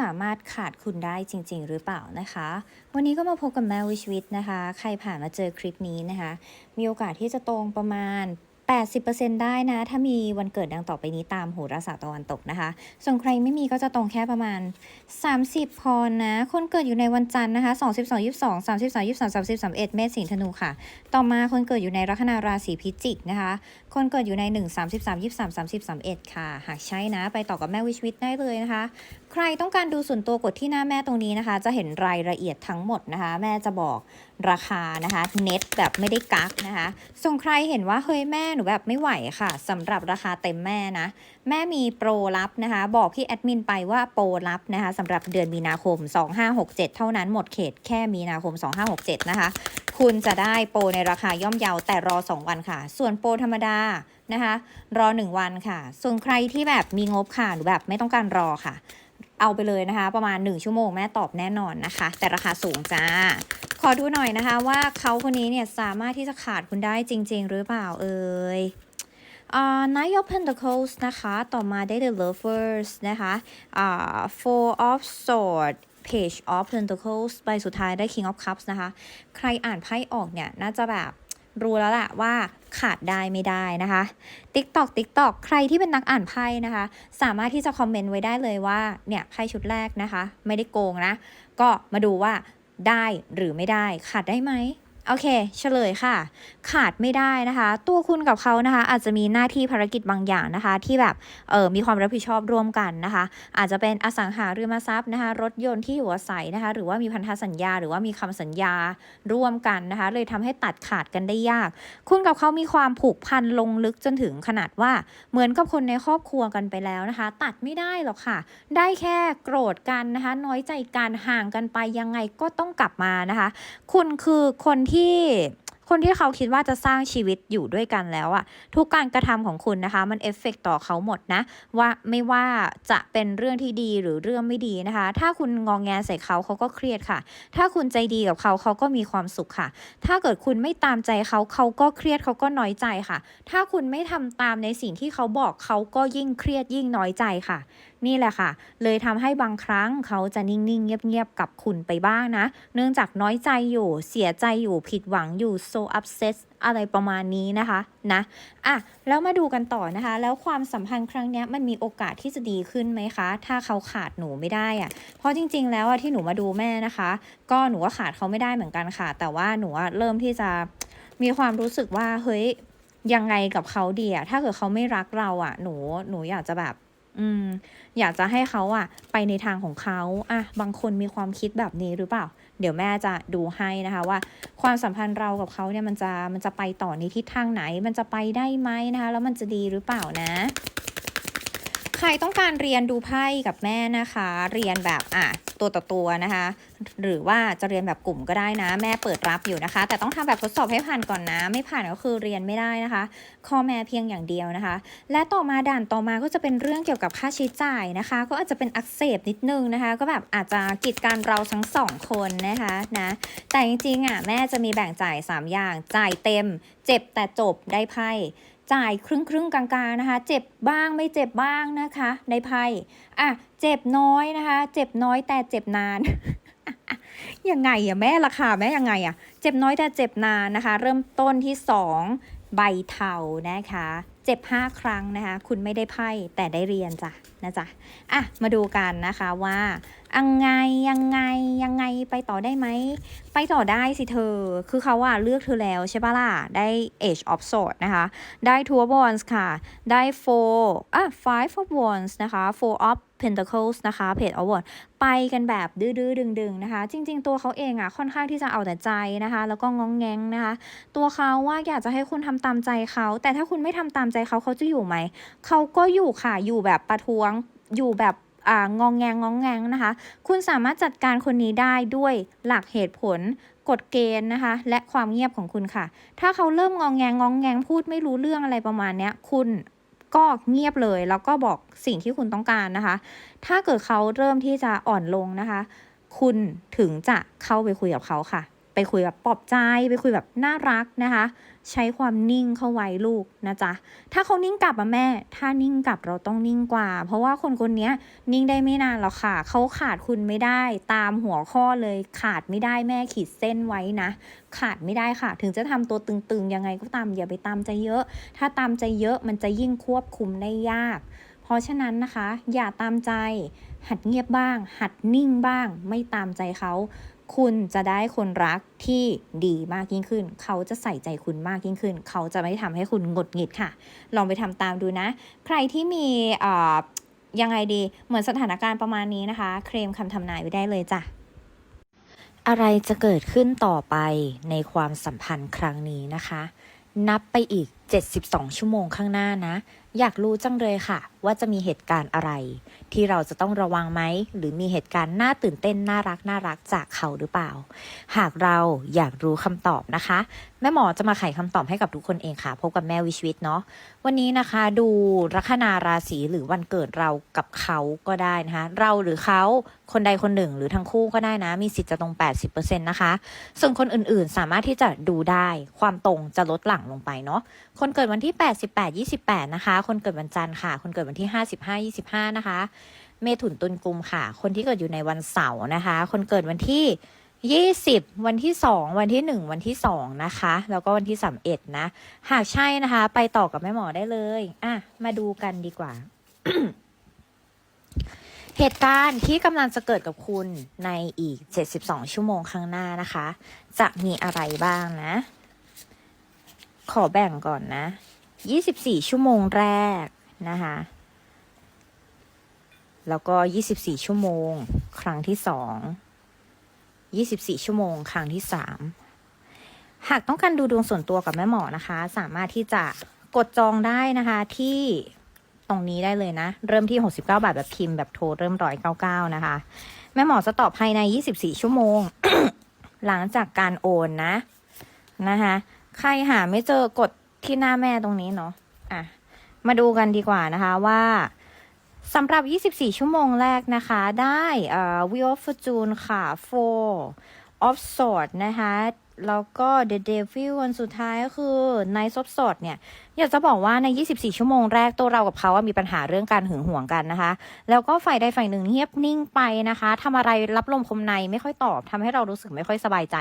สามารถขาดคุณได้จริง ๆ หรือเปล่านะคะ วันนี้ก็มาพบกับแมววิชวิตนะคะ ใครผ่านมาเจอคลิปนี้นะคะ มีโอกาสที่จะตรงประมาณ 80%ได้นะ ถ้ามีวันเกิดดังต่อไปนี้ตามโหราศาสตร์ตะวันตกนะคะ ส่วนใครไม่มีก็จะตรงแค่ประมาณ 30 พอนะ คนเกิดอยู่ในวันจันทร์นะคะ2 2 22 33 23 30 31 เมษสิงห์ธนูค่ะ ต่อมาคนเกิดอยู่ในลัคนาราศีพิจิกนะคะ คนเกิดอยู่ใน 1 33 23 30 31 ค่ะ หากใช่นะ ไปต่อกับแม่วิชวิตได้เลยนะคะ ใครต้องการดูส่วนตัวกดที่หน้าแม่ตรงนี้นะคะ จะเห็นรายละเอียดทั้งหมดนะคะ แม่จะบอกราคานะคะ เน็ตแบบไม่ได้กักนะคะ ส่งใครเห็นว่าเฮ้ยแม่หนูแบบไม่ไหวค่ะสำหรับราคาเต็มแม่นะ แม่มีโปรลับนะคะ บอกพี่แอดมินไปว่าโปรลับนะคะสำหรับเดือนมีนาคม 2567 เท่านั้นหมดเขตแค่มีนาคม 2567 นะคะ คุณจะได้โปรในราคาย่อมเยาแต่รอ 2 วันค่ะ ส่วนโปรธรรมดานะคะ รอ 1 วันค่ะ ส่วนใครที่แบบมีงบค่ะหรือแบบไม่ต้องการรอค่ะ เอาไปเลยนะคะ ประมาณ 1 ชั่วโมงแม่ตอบแน่นอนนะคะ แต่ราคาสูงจ้า ขอดูหน่อยนะคะว่าเขาคนนี้เนี่ยสามารถที่จะขาดคุณได้จริง ๆ หรือเปล่าเอ่ยอ่า Knight of Pentacles นะคะ ต่อมาได้ The Lovers นะคะอ่า Four of Swords Page of Pentacles ใบสุดท้ายได้ King of Cups นะคะ ใครอ่านไพ่ออกเนี่ย น่าจะแบบ รู้แล้วแหละว่าขาดได้ไม่ได้นะคะ TikTok TikTok ใครที่เป็นนักอ่านไพ่นะคะ สามารถที่จะคอมเมนต์ไว้ได้เลยว่าเนี่ยไพ่ชุดแรกนะคะ ไม่ได้โกงนะ ก็มาดูว่าได้หรือไม่ได้ขาดได้ไหม โอเคเฉลยค่ะ ขาดไม่ได้นะคะ ตัวคุณกับเขานะคะ อาจจะมีหน้าที่ภารกิจบางอย่างนะคะ ที่แบบเออมีความรับผิดชอบร่วมกันนะคะ อาจจะเป็นอสังหาริมทรัพย์นะคะ รถยนต์ที่อยู่อาศัยนะคะ หรือว่ามีพันธสัญญา หรือว่ามีคำสัญญาร่วมกันนะคะ เลยทำให้ตัดขาดกันได้ยาก คุณกับเขามีความผูกพันลงลึกจนถึงขนาดว่าเหมือนกับคนในครอบครัวกันไปแล้วนะคะ ตัดไม่ได้หรอกค่ะ ได้แค่โกรธกันนะคะ น้อยใจกันห่างกันไปยังไงก็ต้องกลับมานะคะ คุณคือคนที่คนที่เขาคิดว่าจะสร้างชีวิตอยู่ด้วยกันแล้วอะทุกการกระทำของคุณนะคะ มันเอฟเฟกต่อเขาหมดนะ ว่าไม่ว่าจะเป็นเรื่องที่ดีหรือเรื่องไม่ดีนะคะ ถ้าคุณงองแงใส่เขาเขาก็เครียดค่ะ ถ้าคุณใจดีกับเขาเขาก็มีความสุขค่ะ ถ้าเกิดคุณไม่ตามใจเขาเขาก็เครียดเขาก็น้อยใจค่ะ ถ้าคุณไม่ทำตามในสิ่งที่เขาบอกเขาก็ยิ่งเครียดยิ่งน้อยใจค่ะนี่แหละค่ะ เลยทำให้บางครั้งเขาจะนิ่งๆ เงียบๆ กับคุณไปบ้างนะ เนื่องจากน้อยใจอยู่เสียใจอยู่ผิดหวังอยู่ so upset อะไรประมาณนี้นะคะนะอะแล้วมาดูกันต่อนะคะ แล้วความสัมพันธ์ครั้งนี้มันมีโอกาสที่จะดีขึ้นไหมคะ ถ้าเขาขาดหนูไม่ได้อะเพราะจริง ๆ แล้วอะที่หนูมาดูแม่นะคะ ก็หนูก็ขาดเขาไม่ได้เหมือนกันค่ะ แต่ว่าหนูเริ่มที่จะมีความรู้สึกว่าเฮ้ยยังไงกับเขาดีอะถ้าเกิดเขาไม่รักเราอะหนูหนูอยากจะแบบ อืม อยากจะให้เขาอะไปในทางของเขาอะบางคนมีความคิดแบบนี้หรือเปล่า เดี๋ยวแม่จะดูให้นะคะว่า ความสัมพันธ์เรากับเขาเนี่ยมันจะมันจะไปต่อในทิศทางไหน มันจะไปได้ไหมนะคะ แล้วมันจะดีหรือเปล่านะ ใครต้องการเรียนดูไพ่กับแม่นะคะ เรียนแบบอะ ตัวต่อตัวนะคะ หรือว่าจะเรียนแบบกลุ่มก็ได้นะ แม่เปิดรับอยู่นะคะ แต่ต้องทำแบบทดสอบให้ผ่านก่อนนะ ไม่ผ่านก็คือเรียนไม่ได้นะคะข้อแม่เพียงอย่างเดียวนะคะ และต่อมาด่านต่อมาก็จะเป็นเรื่องเกี่ยวกับค่าใช้จ่ายนะคะ ก็อาจจะเป็นอักเสบนิดนึงนะคะ ก็แบบอาจจะกีดการเราทั้งสองคนนะคะนะแต่จริงๆอะแม่จะมีแบ่งจ่าย 3 อย่างจ่ายเต็ม เจ็บแต่จบได้ไพ่ จ่ายครึ่งครึ่งกลางๆนะคะ เจ็บบ้างไม่เจ็บบ้างนะคะ ในไพ่อะเจ็บน้อยนะคะ เจ็บน้อยแต่เจ็บนานยังไงอะแม่ราคาแม่ยังไงอะเจ็บน้อยแต่เจ็บนานนะคะ เริ่มต้นที่2 ใบเทานะคะ เจ็บ 5 ครั้งนะคะ คุณไม่ได้ไพ่แต่ได้เรียนจ้ะนะจ๊ะอะมาดูกันนะคะว่ายังไงยังไงยังไงไปต่อได้ไหม ไปต่อได้สิเธอ คือเขาอะเลือกเธอแล้วใช่ปะล่ะ ได้ Age of Swords นะคะ ได้ Two of Wands ค่ะ ได้ Four อะ Five of Wands นะคะ Four of Pentacles นะคะ Page of Wands ไปกันแบบดื้อๆดึงๆนะคะ จริง ๆ ตัวเขาเองอะค่อนข้างที่จะเอาแต่ใจนะคะ แล้วก็งองแงงนะคะ ตัวเขาว่าอยากจะให้คุณทำตามใจเขา แต่ถ้าคุณไม่ทำตามใจเขาเขาจะอยู่ไหม เขาก็อยู่ค่ะอยู่แบบประท้วงอยู่แบบอ่างองแงงงองแงงนะคะ คุณสามารถจัดการคนนี้ได้ด้วยหลักเหตุผลกฎเกณฑ์นะคะ และความเงียบของคุณค่ะ ถ้าเขาเริ่มงองแงงงองแงงพูดไม่รู้เรื่องอะไรประมาณเนี้ย คุณ ก็เงียบเลย แล้วก็บอกสิ่งที่คุณต้องการนะคะ ถ้าเกิดเขาเริ่มที่จะอ่อนลงนะคะ คุณถึงจะเข้าไปคุยกับเขาค่ะ ไปคุยแบบปลอบใจ ไปคุยแบบน่ารักนะคะ ใช้ความนิ่งเข้าไว้ลูกนะจ๊ะถ้าเขานิ่งกลับอะแม่ ถ้านิ่งกลับเราต้องนิ่งกว่า เพราะว่าคนคนนี้นิ่งได้ไม่นานหรอกค่ะ เขาขาดคุณไม่ได้ตามหัวข้อเลยขาดไม่ได้แม่ขีดเส้นไว้นะ ขาดไม่ได้ค่ะ ถึงจะทำตัวตึงๆยังไงก็ตามอย่าไปตามใจเยอะ ถ้าตามใจเยอะมันจะยิ่งควบคุมได้ยาก เพราะฉะนั้นนะคะ อย่าตามใจ หัดเงียบบ้าง หัดนิ่งบ้าง ไม่ตามใจเขา คุณจะได้คนรักที่ดีมากยิ่งขึ้น เขาจะใส่ใจคุณมากยิ่งขึ้น เขาจะไม่ทำให้คุณหงดหงิดค่ะ ลองไปทำตามดูนะ ใครที่มีอยังไงดี เหมือนสถานการณ์ประมาณนี้นะคะ เคลมคำทำนายไว้ได้เลยจ้ะ อะไรจะเกิดขึ้นต่อไปในความสัมพันธ์ครั้งนี้นะคะ นับไปอีก 72 ชั่วโมงข้างหน้านะ อยากรู้จังเลยค่ะ ว่าจะมีเหตุการณ์อะไร ที่เราจะต้องระวังไหม หรือมีเหตุการณ์น่าตื่นเต้นน่ารักน่ารักจากเขาหรือเปล่า หากเราอยากรู้คำตอบนะคะ แม่หมอจะมาไขคำตอบให้กับทุกคนเองค่ะ พบกับแม่วิชวิตเนาะวันนี้นะคะ ดูลัคนาราศีหรือวันเกิดเรากับเขาก็ได้นะคะ เราหรือเขาคนใดคนหนึ่งหรือทั้งคู่ก็ได้นะ มีสิทธิ์จะตรง 80%นะคะ ส่วนคนอื่นๆ สามารถที่จะดูได้ความตรงจะลดหลั่งลงไปเนาะคนเกิดวันที่ 88 28 นะคะคนเกิดวันจันทร์ค่ะ คนเกิดวันที่55 25 นะคะ เมถุนตุลกุมค่ะ คนที่เกิดอยู่ในวันเสาร์นะคะ คนเกิดวันที่20วันที่2วันที่1วันที่2นะคะ แล้วก็วันที่31นะ หากใช่นะคะ ไปต่อกับแม่หมอได้เลยอะมาดูกันดีกว่า เหตุการณ์ที่กำลังจะเกิดกับคุณในอีก72ชั่วโมงข้างหน้านะคะ จะมีอะไรบ้างนะ ขอแบ่งก่อนนะ 24 ชั่วโมงแรกนะคะ แล้วก็ 24 ชั่วโมง ครั้งที่สอง24 ชั่วโมง ครั้งที่สามหากต้องการดูดวงส่วนตัวกับแม่หมอนะคะ สามารถที่จะกดจองได้นะคะที่ตรงนี้ได้เลยนะ เริ่มที่ 69 บาทแบบพิมพ์แบบโทรเริ่มร้อยเก้านะคะ แม่หมอจะตอบภายใน 24 ชั่วโมง หลังจากการโอนนะนะคะ ใครหาไม่เจอกด ที่หน้าแม่ตรงนี้เนาะอะมาดูกันดีกว่านะคะว่าสำหรับ 24 ชั่วโมงแรกนะคะ ได้เอ่อ Wheel of Fortune ค่ะ Four of Swords นะคะ แล้วก็ The Devil วันสุดท้ายก็คือ Knight of Swords เนี่ยอยากจะบอกว่าใน 24 ชั่วโมงแรกตัวเรากับเขามีปัญหาเรื่องการหึงหวงกันนะคะ แล้วก็ฝ่ายใดฝ่ายหนึ่งเงียบนิ่งไปนะคะทำอะไรรับลมคมในไม่ค่อยตอบทำให้เรารู้สึกไม่ค่อยสบายใจ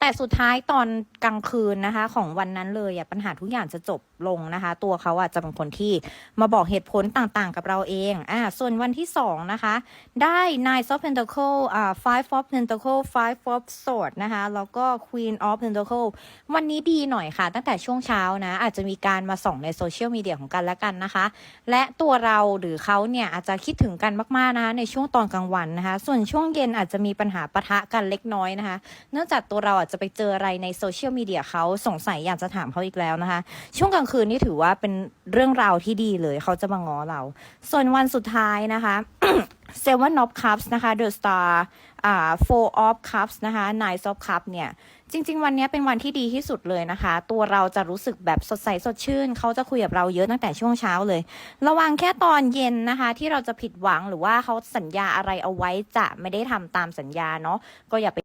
แต่สุดท้ายตอนกลางคืนนะคะ ของวันนั้นเลยปัญหาทุกอย่างจะจบลงนะคะ ตัวเขาอะจะเป็นคนที่มาบอกเหตุผลต่างๆ กับเราเองอ่าส่วนวันที่สองนะคะ ได้ Nine of Pentacle อ่า Five of Pentacle Five of Swords นะคะ แล้วก็ Queen of Pentacle วันนี้ดีหน่อยค่ะ ตั้งแต่ช่วงเช้านะ อาจจะมีการมาส่องในโซเชียลมีเดียของกันและกันนะคะ และตัวเราหรือเขาเนี่ยอาจจะคิดถึงกันมากๆนะคะในช่วงตอนกลางวันนะคะ ส่วนช่วงเย็นอาจจะมีปัญหาปะทะกันเล็กน้อยนะคะ เนื่องจากตัวเราอาจจะไปเจออะไรในโซเชียลมีเดียเขาสงสัยอยากจะถามเขาอีกแล้วนะคะ ช่วงกลางคืนนี่ถือว่าเป็นเรื่องราวที่ดีเลยเขาจะมาง้อเรา ส่วนวันสุดท้ายนะคะ เซเว่นออฟคัพส์นะคะเดอะสตาร์อ่าโฟร์ออฟคัพส์นะคะ Nine of Cups เนี่ย จริง ๆ วันนี้เป็นวันที่ดีที่สุดเลยนะคะ ตัวเราจะรู้สึกแบบสดใสสดชื่น เขาจะคุยกับเราเยอะตั้งแต่ช่วงเช้าเลย ระวังแค่ตอนเย็นนะคะ ที่เราจะผิดหวังหรือว่าเขาสัญญาอะไรเอาไว้จะไม่ได้ทำตามสัญญาเนาะก็อย่าไป